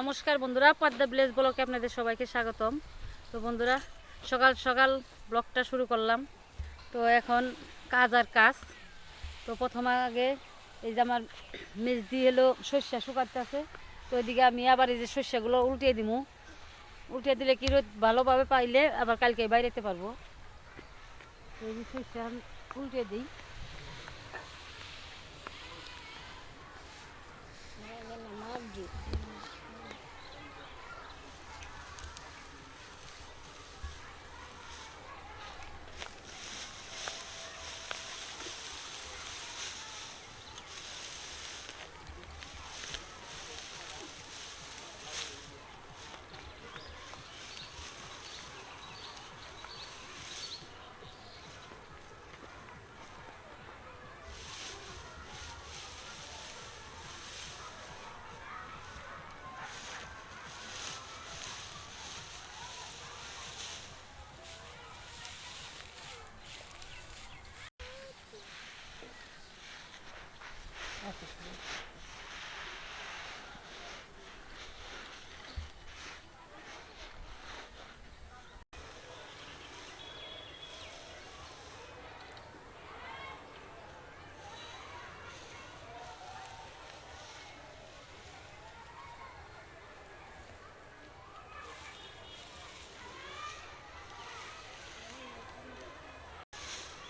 নমস্কার বন্ধুরা, পদ্মা ভিলেজ ব্লকে আপনাদের সবাইকে স্বাগতম। তো বন্ধুরা, সকাল সকাল ব্লগটা শুরু করলাম। তো এখন কাজ আর কাজ। তো প্রথম আগে এই যে আমার মেজ দিয়ে এলো শস্যা শুকাতে আছে তো ওইদিকে আমি আবার এই যে শস্যগুলো উল্টিয়ে দিমু। উল্টিয়ে দিলে কি রোদ ভালোভাবে পাইলে আবার কালকে বাইরেতে পারব। তো এই যে শস্যা আমি উল্টিয়ে দিই।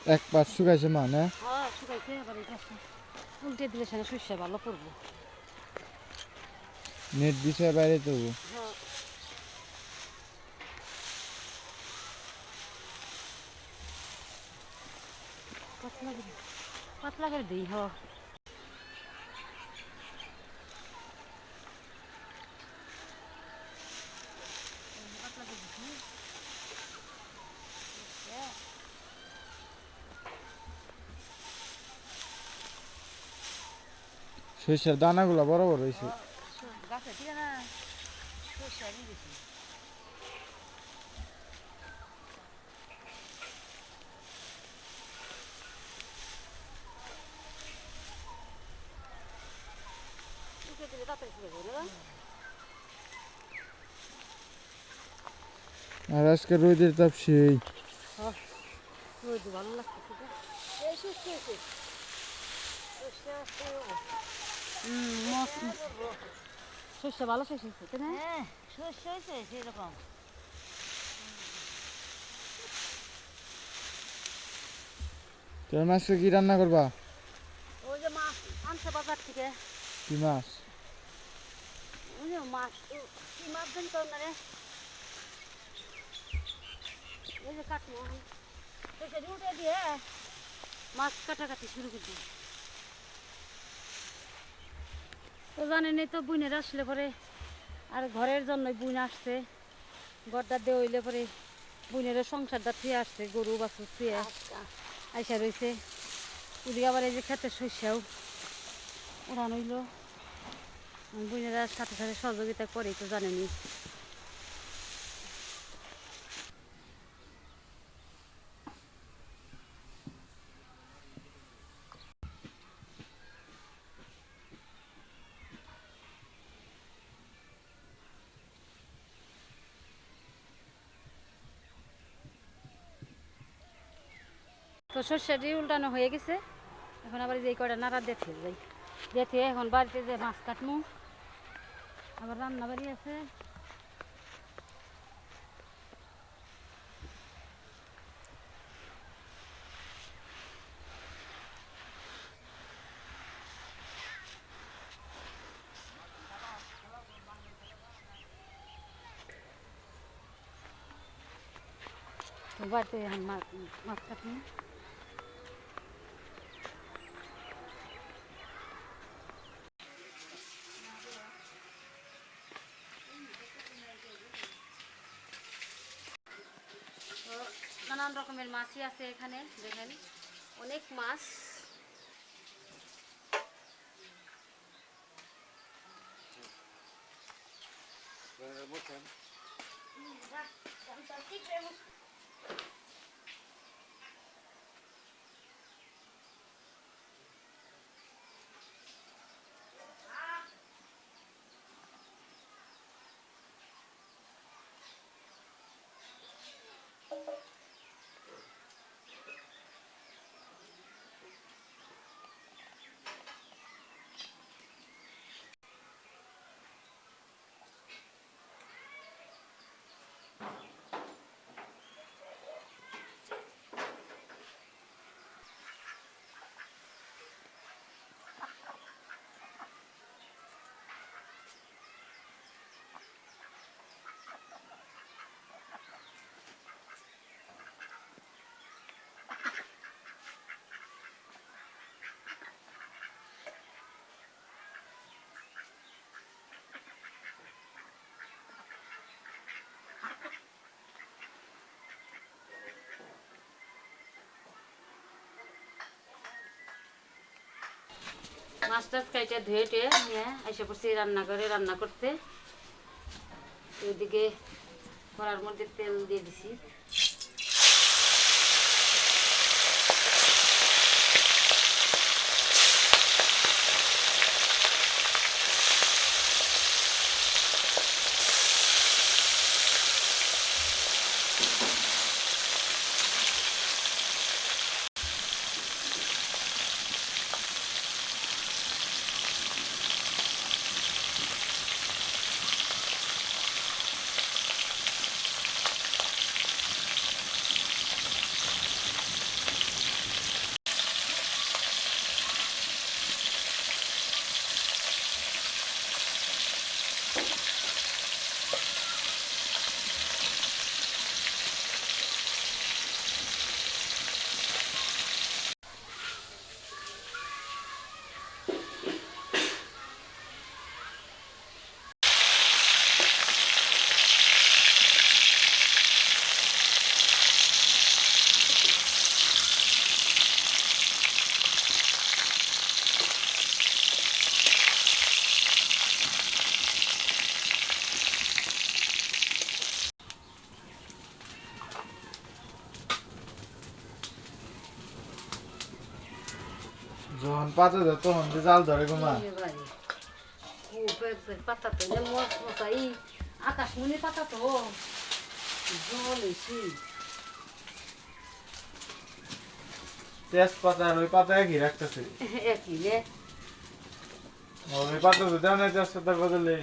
এক পাশ শুকাইছে মানে হ্যাঁ উল্টে দিলে সেটা শস্য ভালো পড়ব নেট দিছে বাইরে তবু হ্যাঁ। পাতলা করে পাতলা করে দিই হ। সরিষার দানাগুলো বড় বড় হয়েছে আর আজকে রোদের তাপ সেই। ভালো লাগতেছে সর্ষে ভালো সর্ষে হচ্ছে তাই না? হ্যাঁ শস্য হয়েছে সেরকম। তোর মাছকে কি রান্না করবা? ওই যে মাছ আনছে বাজার থেকে। কি মাছ? ওই যে মাছ কি মাছ জানি তো না রে এই যে কাটবো তো উঠে দিয়ে মাছ কাটাকাটি শুরু করছি তো জানেনই তো বুনের আসলে পরে আর ঘরের জন্য বুন আসছে। ঘরটা দিয়ে হইলে পরে বুনের সংসারটা থুয়ে আসছে গরু বাছুর থুয়ে আইসা রয়েছে ওদিকে আবার এই যে খেতে শস্যও ওরা নইল বুনের সাথে সাথে সহযোগিতা করে তো জানেনি সর্ষেটি উল্টানো হয়ে গেছে। এখন আবার যে কয়টা নাড়া দেখে যাই। দেখে এখন বাড়িতে যে মাছ কাটমু। আবার রান্না বাড়ি আছে। বাড়িতে মাছ মাছ কাটমু তো নানান রকমের মাছই আছে এখানে দেখেন। অনেক মাছ। মাছ টাছ কাইটা ধুয়ে টুয়ে নিয়ে এসে পড়ছি রান্না করে, রান্না করতে। ওইদিকে করার মধ্যে তেল দিয়ে দিছি। যখন পাতা দেয় তখন যে জাল ধরে গো মা পাতা তো মশা এই আকাশমণি পাতা তো। জল এসে। তেজপাতা আর ওই পাতা একই রাখতেছে। একই রে। ওই পাতা তো দেয় না তেজপাতার বদলে।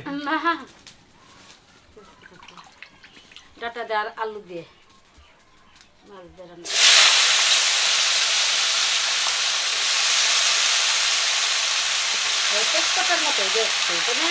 ডাটা দিয়ে আর আলু দিয়ে মাছ দিয়ে রান্না ওই তেজপাতার মতো দেখতে তো না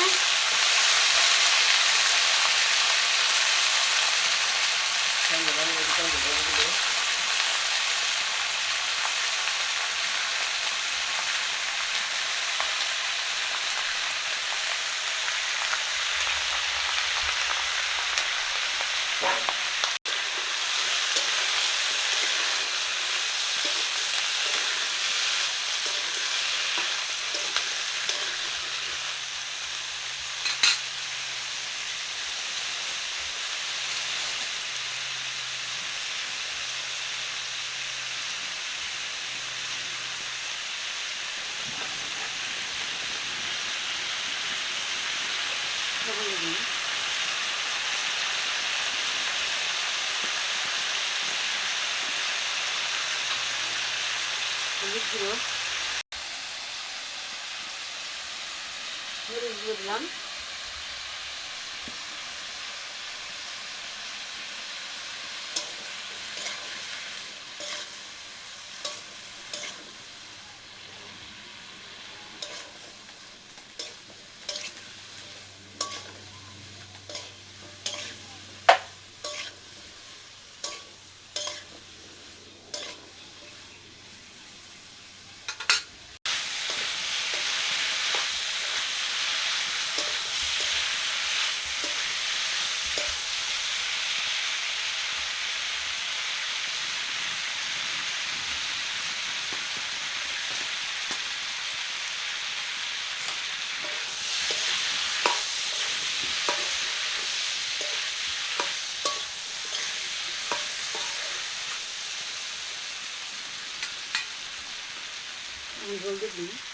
লবণ দিই। হলুদ গুঁড়ো হলুদ গুঁড়ো দিলাম আমি জলদি দিই।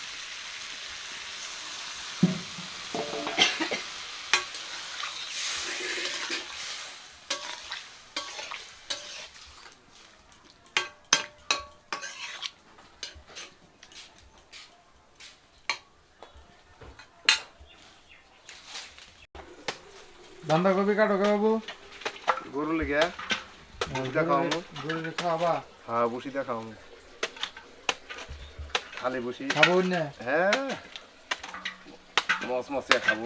বাঁধাকপি কাটো কে বাবু? গরু লেগে। বুসিটা খাওয়াবো। গরুরে খাওয়াবা? হ্যাঁ বুসিটা খাওয়াবো। খালি বুসি। খাব না? হ্যাঁ। মস মসিয়া খাব।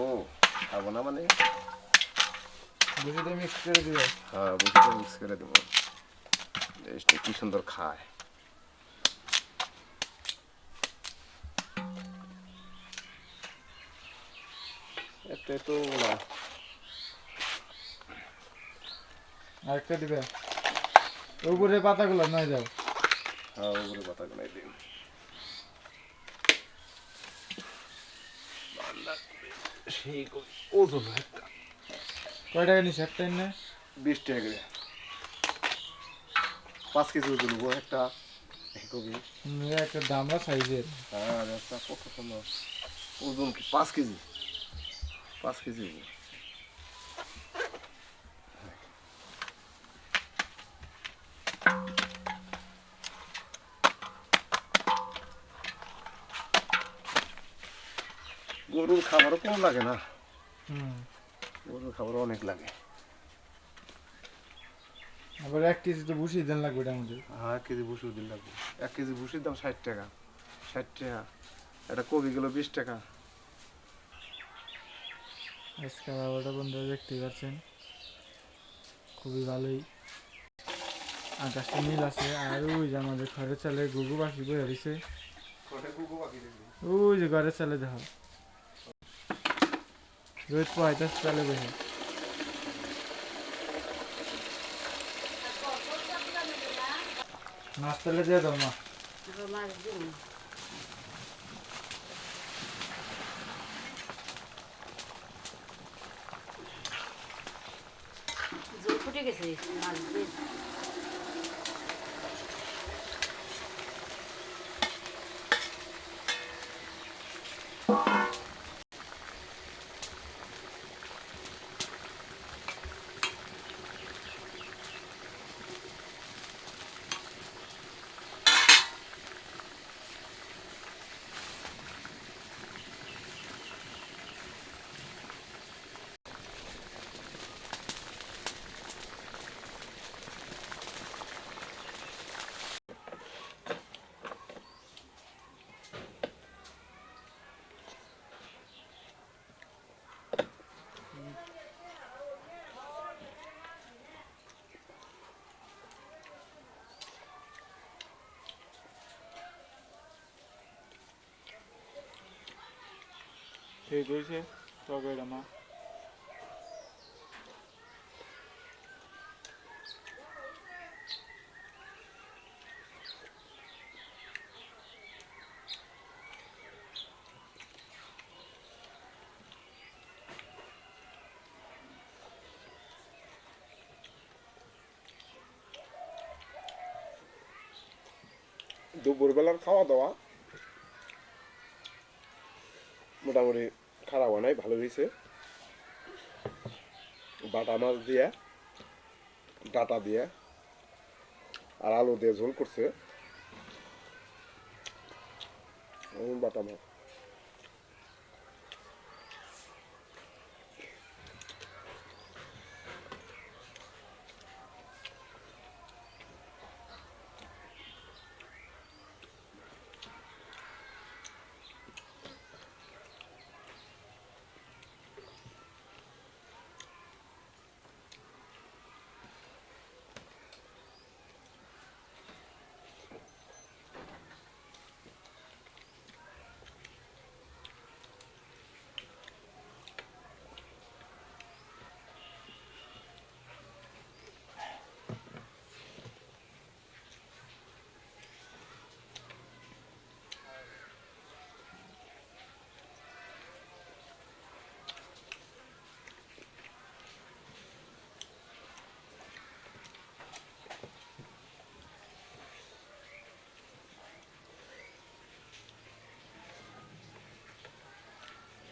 খাব না মানে? মিক্স করে দিবে হ্যাঁ বুসিটা মিক্স করে দেবো। টেস্টে কি সুন্দর খায়। এতে তো না। আরেকটা দিবে। উপরে পাতাগুলো নয় যাও হ্যাঁ ওগুলো কথা নাই দিন সেই ওজন একটা। কয় টাকা নিস একটা এনে? বিশ টাকা করে। পাঁচ কেজি ওজন একটা কবি একটা দামরা সাইজের। আর একটা কত সুন্দর ওজন কি পাঁচ কেজি? পাঁচ কেজি গরুর খাবারও কম লাগে না। গরুর খাবারও অনেক লাগে। আবার এক কেজি তো বসিয়ে দেন লাগবে মধ্যে হ্যাঁ এক কেজি ভুসির দিন লাগবে। এক কেজি ভুসির দাম ষাট টাকা। ষাট টাকা। একটা কবি গেলো বিশ টাকা। আজকে বাবাটা বন্ধুরা দেখতেই পাচ্ছেন। খুবই ভালোই। আকাশটা নীল আছে আর ওই যে আমাদের ঘরের চালে গুগু পাখি বই রয়েছে। ওই যে ঘরের চালে দেখো। রোদ পয়তাস চালে বসে মাছ তালে দিয়ে দাও মা। জল ফুটে গেছে মাছ দিয়ে। ঠিক হয়েছে তরকারিটা দুপুরবেলার খাওয়া দাওয়া মোটামুটি খারাপ হয় নাই, ভালো হয়েছে। বাটা মাছ দিয়ে, ডাটা দিয়ে, আর আলু দিয়ে ঝোল করছে। বাটা মাছ।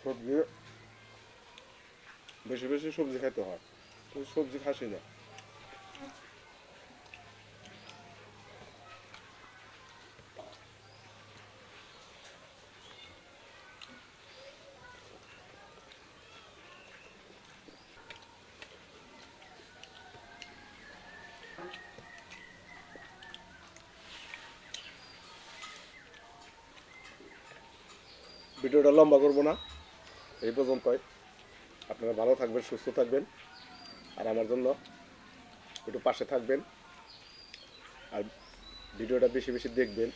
সবজি বেশি বেশি সবজি খেতে হয়। কিন্তু সবজি খাসি না। ভিডিওটা লম্বা করব না। এই পর্যন্তই। আপনারা ভালো থাকবেন, সুস্থ থাকবেন। আর আমার জন্য একটু পাশে থাকবেন। আর ভিডিওটা বেশি বেশি দেখবেন।